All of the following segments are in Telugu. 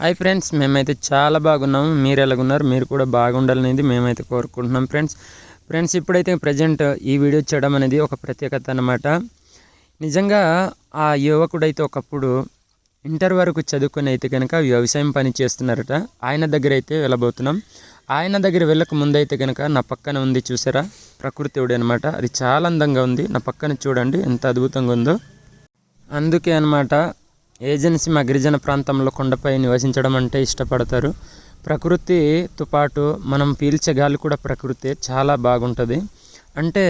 హాయ్ ఫ్రెండ్స్ మేమైతే చాలా బాగున్నాము. మీరు ఎలాగున్నారు? మీరు కూడా బాగుండాలనేది మేమైతే కోరుకుంటున్నాం ఫ్రెండ్స్ ఫ్రెండ్స్ ఇప్పుడైతే ప్రజెంట్ ఈ వీడియో చేయడం అనేది ఒక ప్రత్యేకత అన్నమాట. నిజంగా ఆ యువకుడైతే ఒకప్పుడు ఇంటర్ వరకు చదువుకుని అయితే కనుక వ్యవసాయం పని చేస్తున్నారట. ఆయన దగ్గర అయితే వెళ్ళబోతున్నాం. ఆయన దగ్గర వెళ్ళక ముందైతే కనుక నా పక్కన ఉంది చూసారా? ప్రకృతివుడు అనమాట అది చాలా అందంగా ఉంది. నా పక్కన చూడండి ఎంత అద్భుతంగా ఉందో. అందుకే అనమాట ఏజెన్సీ మా గిరిజన ప్రాంతంలో కొండపై నివసించడం అంటే ఇష్టపడతారు. ప్రకృతితో పాటు మనం పీల్చే గాలి కూడా ప్రకృతి చాలా బాగుంటుంది. అంటే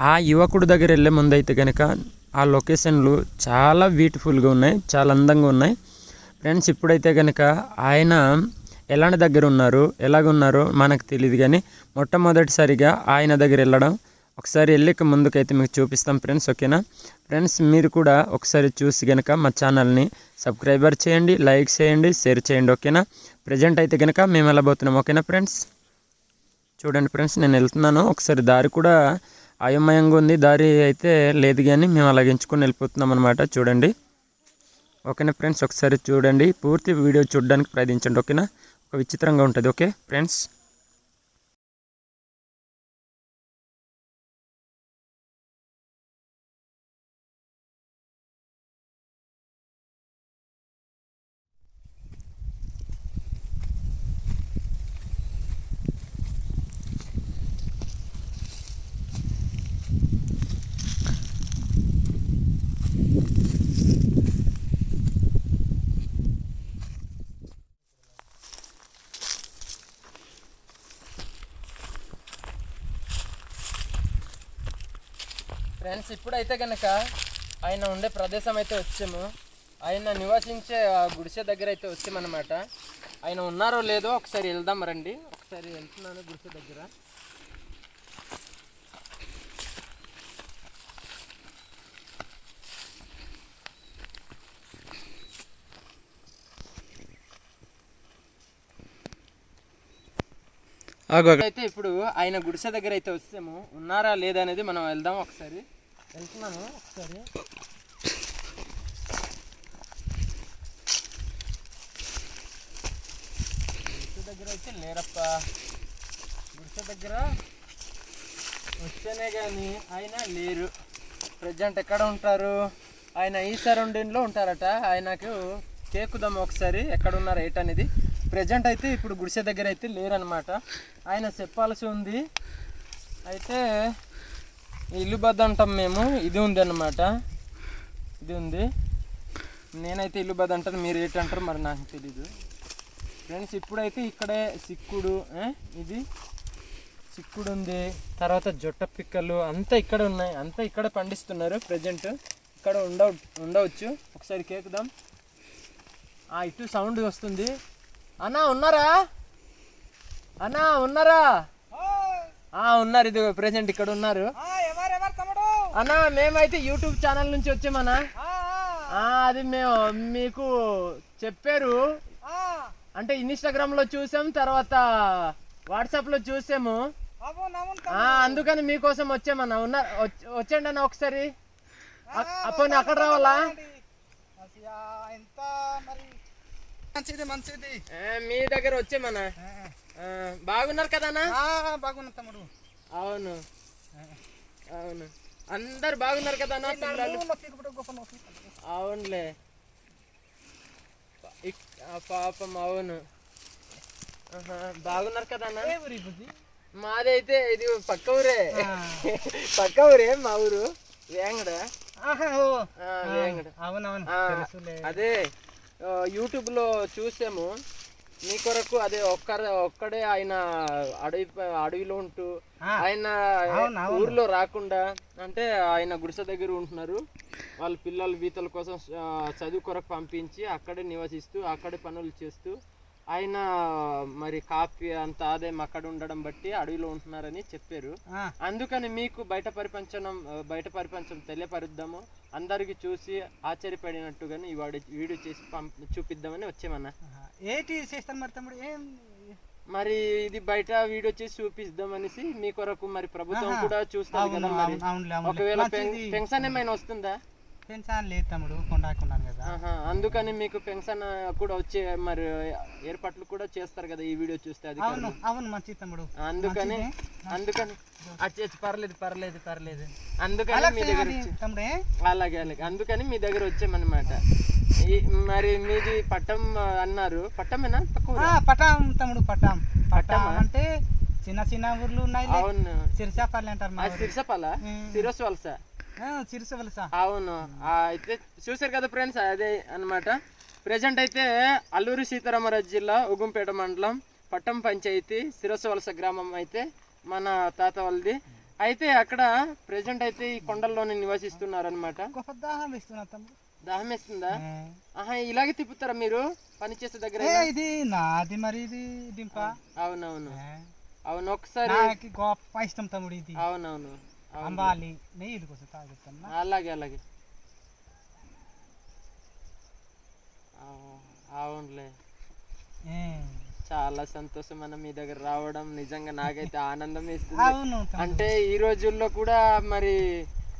ఆ యువకుడు దగ్గర వెళ్ళే ముందైతే కనుక ఆ లొకేషన్లు చాలా బ్యూటిఫుల్గా ఉన్నాయి చాలా అందంగా ఉన్నాయి. ఫ్రెండ్స్ ఇప్పుడైతే కనుక ఆయన ఎలాంటి దగ్గర ఉన్నారు ఎలాగున్నారో మనకు తెలియదు కానీ మొట్టమొదటిసారిగా ఆయన దగ్గర వెళ్ళడం ఒకసారి వెళ్ళక ముందుకైతే మీకు చూపిస్తాం ఫ్రెండ్స్ ఓకేనా? ఫ్రెండ్స్ మీరు కూడా ఒకసారి చూసి కనుక మా ఛానల్ని సబ్స్క్రైబర్ చేయండి లైక్ చేయండి షేర్ చేయండి ఓకేనా? ప్రజెంట్ అయితే కనుక మేము వెళ్ళబోతున్నాం ఓకేనా ఫ్రెండ్స్? చూడండి ఫ్రెండ్స్ నేను వెళ్తున్నాను. ఒకసారి దారి కూడా అయోమయంగా ఉంది. దారి అయితే లేదు కానీ మేము అలాగ ఎంచుకొని వెళ్ళిపోతున్నాం అనమాట చూడండి. ఓకేనా ఫ్రెండ్స్ ఒకసారి చూడండి. పూర్తి వీడియో చూడడానికి ప్రయత్నించండి ఓకేనా? ఒక విచిత్రంగా ఉంటుంది ఓకే? ఫ్రెండ్స్ ఫ్రెండ్స్ ఇప్పుడైతే కనుక ఆయన ఉండే ప్రదేశం అయితే వచ్చాము. ఆయన నివసించే ఆ గుడిసె దగ్గర అయితే వచ్చామన్నమాట. ఆయన ఉన్నారో లేదో ఒకసారి వెళ్దాం రండి. ఒకసారి వెళ్తున్నాను గుడిసె దగ్గర. అయితే ఇప్పుడు ఆయన గుడిసె దగ్గర అయితే వచ్చాము. ఉన్నారా లేదా అనేది మనం వెళ్దాం ఒకసారి. వెళ్తున్నాను. ఒకసారి. గుడిసె దగ్గర అయితే లేరప్ప. గుడిసె దగ్గర వస్తేనే కానీ ఆయన లేరు. ప్రజెంట్ ఎక్కడ ఉంటారు? ఆయన ఈ సరౌండింగ్లో ఉంటారట. ఆయనకు కేకుదాం ఒకసారి. ఎక్కడ ఉన్నారు ఏట్ అనేది. ప్రజెంట్ అయితే ఇప్పుడు గుడిసె దగ్గర అయితే లేరనమాట ఆయన చెప్పాల్సి ఉంది. అయితే ఇల్లు బద్ద అంటాం మేము. ఇది ఉంది అన్నమాట. ఇది ఉంది. నేనైతే ఇల్లు బద్ద అంటాను. మీరు ఏంటంటారు మరి నాకు తెలీదు. ఫ్రెండ్స్ ఇప్పుడైతే ఇక్కడే సిక్కుడు ఇది? చిక్కుడు ఉంది. తర్వాత జొట్ట పిక్కలు అంతా ఇక్కడ ఉన్నాయి. అంతా ఇక్కడ పండిస్తున్నారు ప్రజెంట్ ఇక్కడ ఉండ ఉండవచ్చు. ఒకసారి కేకుదాం. ఆ ఇటు సౌండ్ వస్తుంది. అన్నా ఉన్నారా? అన్నా ఉన్నారా? ఉన్నారు. ఇది ప్రజెంట్ ఇక్కడ ఉన్నారు. అన్నా మేమైతే యూట్యూబ్ ఛానల్ నుంచి వచ్చామన్నా. ఆ, అది మేము మీకు చెప్పారు. అంటే ఇన్స్టాగ్రామ్లో చూసాం తర్వాత వాట్సాప్లో చూసాము ఆ, అందుకని మీకోసం వచ్చామన్నా. ఉన్నా వచ్చ- వచ్చండి అన్న ఒకసారి. అప్పుడు అక్కడ రావాలా? ఎంత మరి? మంచిది మంచిది. ఆ, మీ దగ్గర వచ్చామన్నా. బాగున్నారు కదా అన్న? ఆ, బాగున్నా తమ్ముడు. అవును. అవును. అందరు బాగున్నారు కదా పిల్లలు నొప్పి. అవునులే. పాపం అవును. బాగున్నారు కదా? మాదైతే ఇది పక్క ఊరే. పక్క ఊరే మా ఊరు. వేంగడ. వేంగడ. అవునవును. అదే యూట్యూబ్లో చూసాము. మీ కొరకు అదే ఒక్కర ఒక్కడే ఆయన అడవి అడవిలో ఉంటూ ఆయన. ఊర్లో రాకుండా అంటే ఆయన గుడిసె దగ్గర ఉంటున్నారు వాళ్ళ పిల్లల బీతల కోసం చదువు కొరకు పంపించి అక్కడే నివసిస్తూ అక్కడే పనులు చేస్తూ ఆయన మరి కాఫీ అంత ఆదాయం అక్కడ ఉండడం బట్టి అడవిలో ఉంటున్నారని చెప్పారు అందుకని మీకు బయట ప్రపంచం బయట ప్రపంచం తెలియపరుద్దాము అందరికి చూసి ఆశ్చర్యపడినట్టుగానే ఈ వాడి వీడియో చేసి పంప చూపిద్దామని వచ్చామన్నా. ఏంటి చేస్తాను మరి తమ్ముడు ఏం మరి ఇది బయట వీడియో చేసి చూపిద్దాం అనేసి మీ కొరకు మరి ప్రభుత్వం. కూడా చూస్తారు కదా మరి. ఒకవేళ. పెన్షన్ ఏమైనా వస్తుందా పెన్షన్ లేదు తమ్ముడు కొండాకున్నాను కదా. అందుకని మీకు పెన్షన్ కూడా వచ్చే మరి ఏర్పాట్లు కూడా చేస్తారు కదా ఈ వీడియో చూస్తే అది అవును అవును మంచి తమ్ముడు. అందుకని అందుకని. అచ్చేసి పర్లేదు పర్లేదు పర్లేదు. అందుకని మీ దగ్గర తమ్ముడే. అలాగే అలాగే. అందుకని మీ దగ్గర వచ్చామన్నమాట. మరి మీది పట్టం అన్నారు. పట్టమేనా? తక్కువ పటాం తమ్ముడు పటాం. పటాం అంటే చిన్న చిన్న ఊర్లు ఉన్నాయి అవును. సిరిసాపల్లి అంటారు మా ఆ సిరిసపాల వలస అవును. అయితే చూసారు కదా ఫ్రెండ్స్ అదే అన్నమాట. ప్రజెంట్ అయితే అల్లూరి సీతారామరాజు జిల్లా ఉగుంపేట మండలం పట్టం పంచాయతీ సిరస్ వలస గ్రామం అయితే మన తాత వాళ్ళది. అయితే అక్కడ ప్రజెంట్ అయితే ఈ కొండల్లోనే నివసిస్తున్నారు అనమాట దాహం వేస్తుందా. ఆహా ఇలాగే తిప్పుతారా మీరు? పనిచేసే దగ్గర ఏ, ఇది నాది మరి ఇది అవునవును. అవును ఒకసారి గొప్ప ఇష్టం తమ్ముడు ఇది. అవునవును. అవును. అంబాలి నీళ్ళు కోసం తాగుతున్నా అలాగే అలాగే. అవునులే. చాలా సంతోషం అన్న మీ దగ్గర రావడం. నిజంగా నాకైతే ఆనందం ఇస్తుంది అంటే ఈ రోజుల్లో కూడా మరి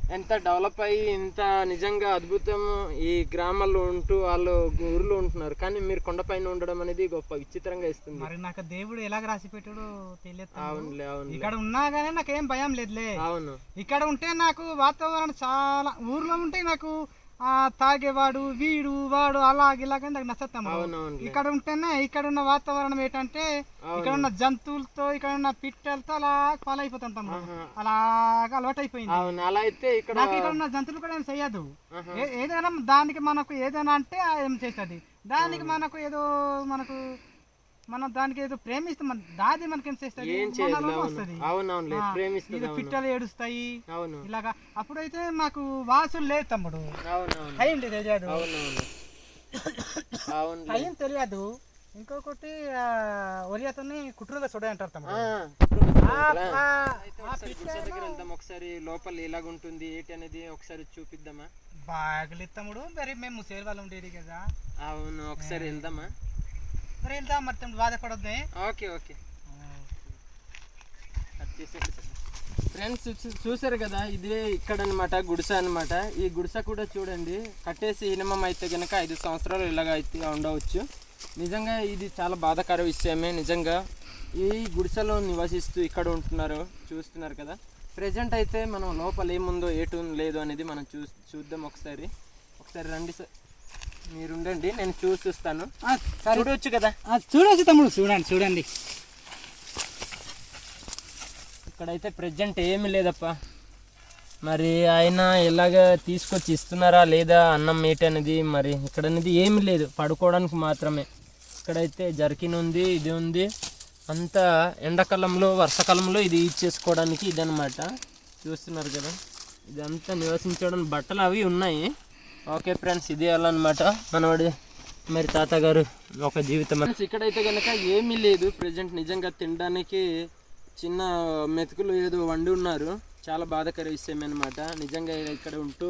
ఎంత డెవలప్ అయ్యి ఇంత నిజంగా అద్భుతం ఈ గ్రామాల్లో ఉంటూ వాళ్ళు ఊర్లో ఉంటున్నారు. కానీ మీరు కొండపైన ఉండడం అనేది గొప్ప విచిత్రంగా ఇస్తుంది. మరి నాకు దేవుడు ఎలాగ రాసి పెట్టాడో తెలియదు. అవునులే అవును ఇక్కడ ఉన్నా కానీ నాకేం భయం లేదులే. అవును. ఇక్కడ ఉంటే నాకు వాతావరణం చాలా ఊర్లో ఉంటే నాకు ఆ తాగేవాడు వీడు వాడు అలాగ ఇలాగ నాకు నచ్చతాము ఇక్కడ ఉంటేనే ఇక్కడ ఉన్న వాతావరణం ఏంటంటే ఇక్కడ ఉన్న జంతువులతో ఇక్కడ ఉన్న పిట్టలతో అలా ఫాలో. అలాగ అలవాటు అయిపోయింది అవును అలా అయితే ఇక్కడ నాకు ఇక్కడ ఉన్న జంతువులు కూడా ఏం. ఏ- ఏదైనా దానికి మనకు ఏదైనా అంటే ఏం చేస్తుంది? దానికి మనకు ఏదో మనకు మనం దానికి ఏదో ప్రేమిస్తాం మన- దాది మనకి ఏం చేస్తుంది వస్తుంది. ప్రేమిస్తుంది ఇది పిట్టలు ఏడుస్తాయి. అవును. ఇలాగా అప్పుడైతే మాకు వాసులు లేదు తమ్ముడు. అయ్యింది తెలియదు. అయ్యింది తెలియదు. ఇంకొకటి ఒరియాతోని కుట్రలో చూడ అంటారు తమ్ముడు ఒకసారి లోపల ఎలాగుంటుంది ఏంటి అనేది ఒకసారి చూపిద్దామా? బాగలేదు తమ్ముడు. మరి మేము ముసేరు వాళ్ళు ఉండేది కదా. అవును ఒకసారి వెళ్దామా? మరి వెళ్దాం మరి తమ్ముడు ఓకే ఓకే. ఫ్రెండ్స్ చూసారు కదా ఇదే ఇక్కడ అనమాట గుడిసె అనమాట ఈ గుడిసె కూడా చూడండి కట్టేసి ఇనమం అయితే కనుక ఐదు సంవత్సరాలు ఇలాగ అయితే ఉండవచ్చు. నిజంగా ఇది చాలా బాధాకర విషయమే నిజంగా. ఈ గుడిసెలో నివసిస్తూ ఇక్కడ ఉంటున్నారు చూస్తున్నారు కదా. ప్రజెంట్ అయితే మనం లోపల ఏముందో ఏటు లేదు అనేది మనం చూ చూద్దాం ఒకసారి. ఒకసారి రండి సార్. మీరు ఉండండి నేను చూసి చూస్తాను చూడవచ్చు కదా? చూడొచ్చు తమ్ముడు చూడండి చూడండి. ఇక్కడైతే ప్రజెంట్ ఏమీ లేదప్పా. మరి ఆయన ఎలాగ తీసుకొచ్చి ఇస్తున్నారా లేదా అన్నం ఏంటి అనేది మరి ఇక్కడ అనేది ఏమీ లేదు పడుకోవడానికి మాత్రమే. ఇక్కడైతే జర్కిన్ ఉంది ఇది ఉంది. అంతా ఎండాకాలంలో వర్షాకాలంలో ఇది యూజ్ చేసుకోవడానికి ఇదనమాట చూస్తున్నారు కదా? ఇదంతా నివసించడం బట్టలు అవి ఉన్నాయి. ఓకే ఫ్రెండ్స్ ఇది అలా అనమాట మనవాడి మరి తాతగారు ఒక జీవితం Friends, ఇక్కడైతే కనుక ఏమీ లేదు. ప్రజెంట్ నిజంగా తినడానికి చిన్న మెతుకులు ఏదో వండి ఉన్నారు. చాలా బాధకర విషయం అనమాట నిజంగా ఇక్కడ ఉంటూ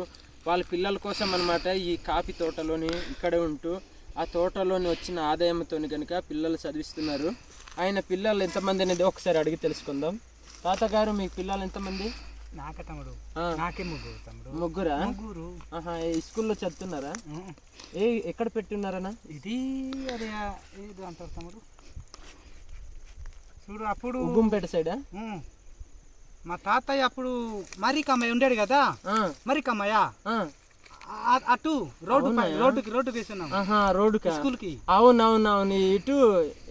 వాళ్ళ పిల్లల కోసం అనమాట ఈ కాఫీ తోటలోని ఇక్కడే ఉంటూ ఆ తోటలోని వచ్చిన ఆదాయంతో కనుక పిల్లలు చదివిస్తున్నారు. ఆయన పిల్లలు ఎంతమంది అనేది ఒకసారి అడిగి తెలుసుకుందాం. తాతగారు మీ పిల్లలు ఎంతమంది? నాకే తమ్ముడు. నాకే ముగ్గురు తమ్ముడు. ముగ్గురా? ముగ్గురు. స్కూల్లో చదువుతున్నారా. ఏ ఎక్కడ పెట్టున్నారనా ఇది అదే ఏదో అంటారు తమ్ముడు. చూడు అప్పుడు ఉగ్గుంపేట సైడా. మా తాతయ్య అప్పుడు మరి కమ్మయ్య ఉండేడు కదా? ఆ, మరి కమ్మయ్య ఆ, ఆ- అటు రోడ్డు రోడ్డుకి రోడ్డు వేసున్నాం ఆహా రోడ్డుకా? స్కూల్కి అవునవునవును ఇటు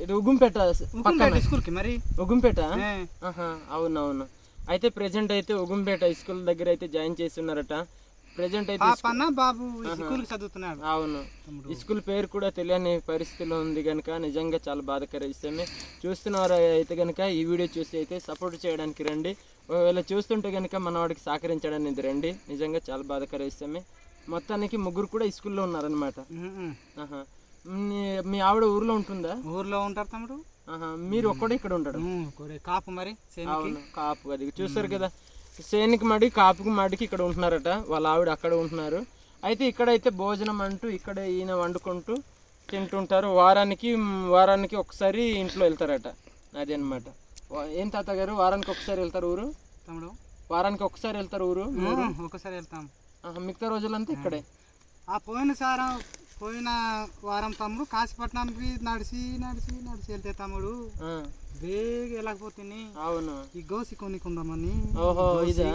ఇటు ఉగ్గుంపేట పక్కన. స్కూల్కి మరి ఆహా అవునవును అయితే ప్రెజెంట్ అయితే ఉగ్గుంపేట స్కూల్ దగ్గర అయితే జాయిన్ చేస్తున్నారట. ప్రెజెంట్ అయితే బాబు స్కూల్ చదువుతున్నాడు. అవును. ఈ స్కూల్ పేరు కూడా తెలియని పరిస్థితిలో ఉంది కనుక నిజంగా చాలా బాధాకర విషయమే. చూస్తున్నవారు అయితే కనుక ఈ వీడియో చూసి అయితే సపోర్ట్ చేయడానికి రండి. ఒకవేళ చూస్తుంటే కనుక మనవాడికి సహకరించడానికి రండి. నిజంగా చాలా బాధాకర విషయమే. మొత్తానికి ముగ్గురు కూడా ఈ స్కూల్లో ఉన్నారనమాట మీ ఆవిడ ఊర్లో ఉంటుందా? ఊర్లో ఉంటారు తమ్ముడు. మీరు ఒక్కడే ఇక్కడ ఉంటాడు కాపు మరి? కాపు అది. చూస్తారు కదా సేనికి మడి కాపుకి మడికి ఇక్కడ ఉంటున్నారట. వాళ్ళ ఆవిడ అక్కడ ఉంటున్నారు. అయితే ఇక్కడైతే భోజనం అంటూ ఇక్కడ ఈయన వండుకుంటూ తింటుంటారు. వారానికి వారానికి ఒకసారి ఇంట్లో వెళ్తారట. అది అనమాట ఏం తాత గారు వారానికి ఒకసారి వెళ్తారు ఊరు? తమ్ముడు? వారానికి ఒకసారి వెళ్తారు ఊరు? ఒకసారి వెళ్తాం. మిగతా రోజులంతా ఇక్కడే. ఆ పోయిన సారం పోయిన వారం తమ్ముడు కాశీపట్నంకి నడిచి నడిచి నడిచి వెళ్తే తమ్ముడు ఆ, వేగ వెళ్ళకపోతే అవును. ఈ గోసి కొనుక్కుందామని. ఓహో ఇదా.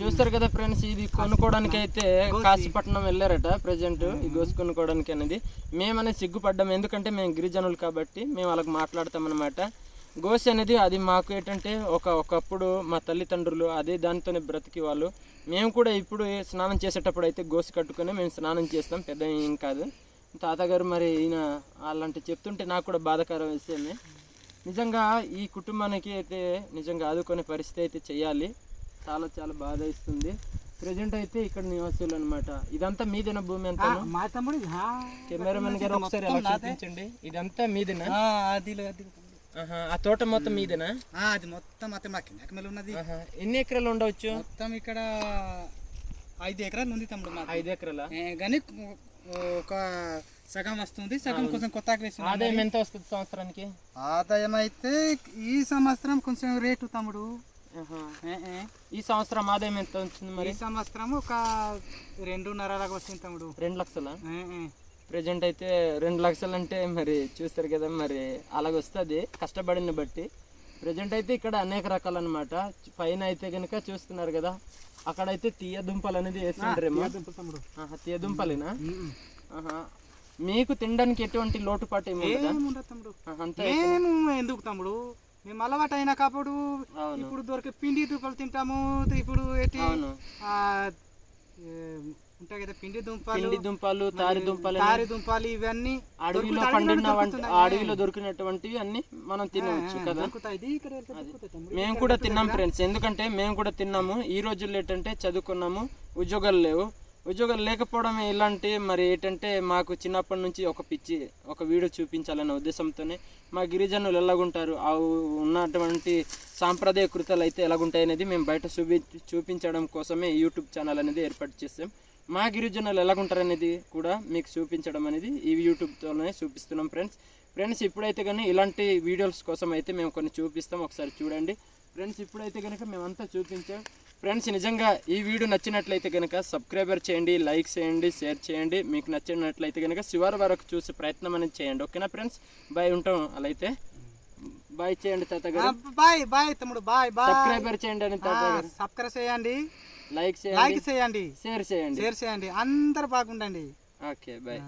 చూస్తారు కదా ఫ్రెండ్స్ ఇది కొనుక్కోవడానికి అయితే కాశీపట్నం వెళ్ళారట ప్రజెంట్ ఈ గోసు కొనుక్కోవడానికి అనేది. మేమనేది సిగ్గుపడ్డాం ఎందుకంటే మేము గిరిజనులు కాబట్టి మేము వాళ్ళకి మాట్లాడతాం అనమాట గోసి అనేది అది మాకు ఏంటంటే ఒక ఒకప్పుడు మా తల్లిదండ్రులు అదే దానితోనే బ్రతికి వాళ్ళు. మేము కూడా ఇప్పుడు స్నానం చేసేటప్పుడు అయితే గోసి కట్టుకొని మేము స్నానం చేస్తాం. పెద్ద ఏం కాదు. తాతగారు మరి ఈయన అలాంటి చెప్తుంటే నాకు కూడా బాధాకరం విషయమే. నిజంగా ఈ కుటుంబానికి అయితే నిజంగా ఆదుకునే పరిస్థితి అయితే చేయాలి. చాలా చాలా బాధ ఇస్తుంది ప్రజెంట్ అయితే ఇక్కడ నివాసులు అనమాట ఇదంతా మీదేనా భూమి అంతా? మా తమ్ముడు కెమెరామెన్ గారు ఒకసారి ఇదంతా మీదేనా? ఆ, తోట మొత్తం మీదేనా? అది మొత్తం అతే మా కింద మీద ఉన్నది. ఎన్ని ఎకరాలు ఉండవచ్చు? మొత్తం ఇక్కడ ఐదు ఎకరాలు ఉంది తమ్ముడు మాకు ఐదు ఎకరాల? కానీ ఒక సగం వస్తుంది సగం కొంచెం కొత్త ఆదాయం ఎంత వస్తుంది సంవత్సరానికి? ఆదాయం అయితే ఈ సంవత్సరం కొంచెం రేటు తమ్ముడు. ఈ సంవత్సరం ఆదాయం ఎంత వచ్చింది మరి? ఈ సంవత్సరం ఒక రెండున్నర లాగా వస్తుంది తమ్ముడు. రెండు లక్షల. ప్రజెంట్ అయితే రెండు లక్షలు అంటే మరి చూస్తారు కదా మరి అలాగొస్తుంది. కష్టపడిన బట్టి. ప్రజెంట్ అయితే ఇక్కడ అనేక రకాలు అనమాట పైన అయితే కనుక చూస్తున్నారు కదా అక్కడైతే తీయ దుంపలు అనేది వేస్తుంటారేమో తీయ దుంపలేనా. మీకు తినడానికి ఎటువంటి లోటుపాటు ఏమి అంతా ఎందుకు తమ్ముడు? మేము అలవాటు అయినా అవును. ఇప్పుడు దొరికే పిండి దుంపలు తింటాము. ఇప్పుడు ఉంటాయి కదా పిండి దుంపలు పిండి దుంపలు తారి దుంపలు తారి దుంపలు ఇవన్నీ అడవిలో పండిన అడవిలో దొరికినటువంటివి అన్ని మనం తినవచ్చు కదా. మేము కూడా తిన్నాం ఫ్రెండ్స్. ఎందుకంటే మేము కూడా తిన్నాము. ఈ రోజుల్లో ఏంటంటే చదువుకున్నాము. ఉద్యోగాలు లేవు. ఉద్యోగాలు లేకపోవడం ఇలాంటి మరి ఏంటంటే మాకు చిన్నప్పటి నుంచి ఒక పిచ్చి ఒక వీడియో చూపించాలనే ఉద్దేశంతోనే మా గిరిజనులు ఎలాగుంటారు? ఆ ఉన్నటువంటి సాంప్రదాయ కృతాలు అయితే ఎలాగుంటాయి అనేది మేము బయట చూపి చూపించడం కోసమే యూట్యూబ్ ఛానల్ అనేది ఏర్పాటు చేసాం. మా గిరిజనులు ఎలాగుంటారు అనేది కూడా మీకు చూపించడం అనేది ఈ యూట్యూబ్తోనే చూపిస్తున్నాం ఫ్రెండ్స్. ఫ్రెండ్స్ ఇప్పుడైతే కానీ ఇలాంటి వీడియోస్ కోసం అయితే మేము కొన్ని చూపిస్తాం. ఒకసారి చూడండి. ఫ్రెండ్స్ ఇప్పుడైతే కనుక మేమంతా చూపించాం ఫ్రెండ్స్ నిజంగా ఈ వీడియో నచ్చినట్లయితే కనుక సబ్స్క్రైబర్ చేయండి లైక్ చేయండి షేర్ చేయండి. మీకు నచ్చినట్లయితే కనుక చివరి వరకు చూసే ప్రయత్నం అనేది చేయండి. ఓకేనా ఫ్రెండ్స్? బాయ్ ఉంటాం అలా అయితే బాయ్ చేయండి తాత గారు బాయ్ బాయ్ తమ్ముడు బాయ్ బాయ్. సబ్స్క్రైబర్ చేయండి అని తాత సబ్స్క్రైబ్ చేయండి. లైక్ చేయండి. లైక్ చేయండి. షేర్ చేయండి. షేర్ చేయండి. అందరు బాగుండండి. Okay bye.